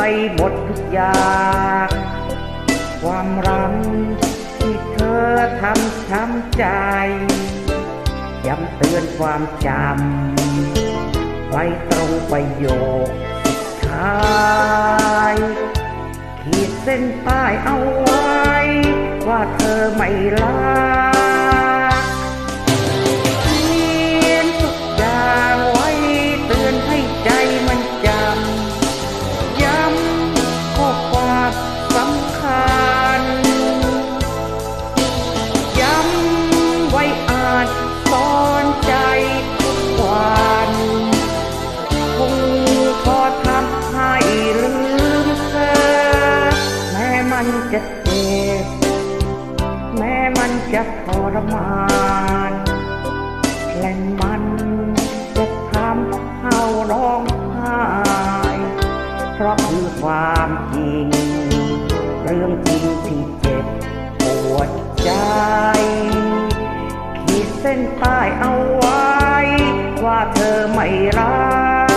ไปหมดทุกอย่าง ความรักที่เธอทำช้ำใจ ย้ำเตือนความจำไว้ตรงประโยคสุดท้าย ขีดเส้นป้เอาไว้ ว่าเธอไม่รัก ว้อ่านสอนใจทุกวันคงพอทำให้ลืมเธอ แม้มันจะเจ็บ แม้มันจะทรมานและมันจะทำให้ร้องไห้เพราะคือความจริง เรื่องจริงที่เจ็บปวดใจ เส้นใต้เอาไว้ ว่าเธอไม่รัก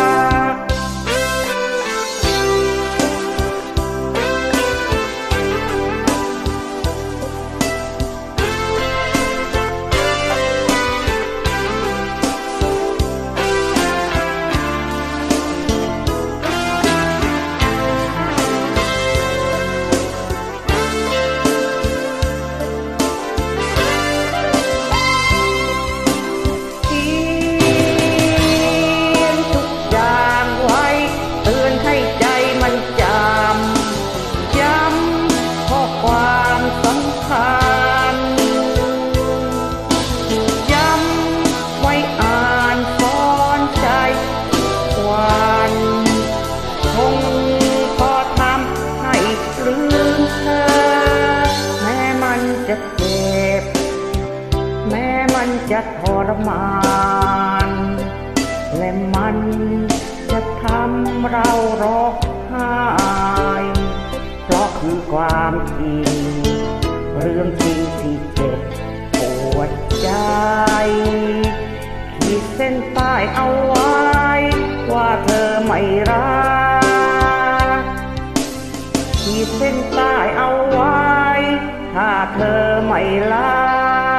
จะเจ็บ แม้มันจะทรมาน และมันจะทำเราร้องไห้เพราะคือความจริง เรื่องจริงที่เจ็บปวดใจ ขีดเส้นใต้เอาไว้ ว่าเธอไม่รักขีดเส้นใต้เอาไว้ ถ้าเธอไม่ลา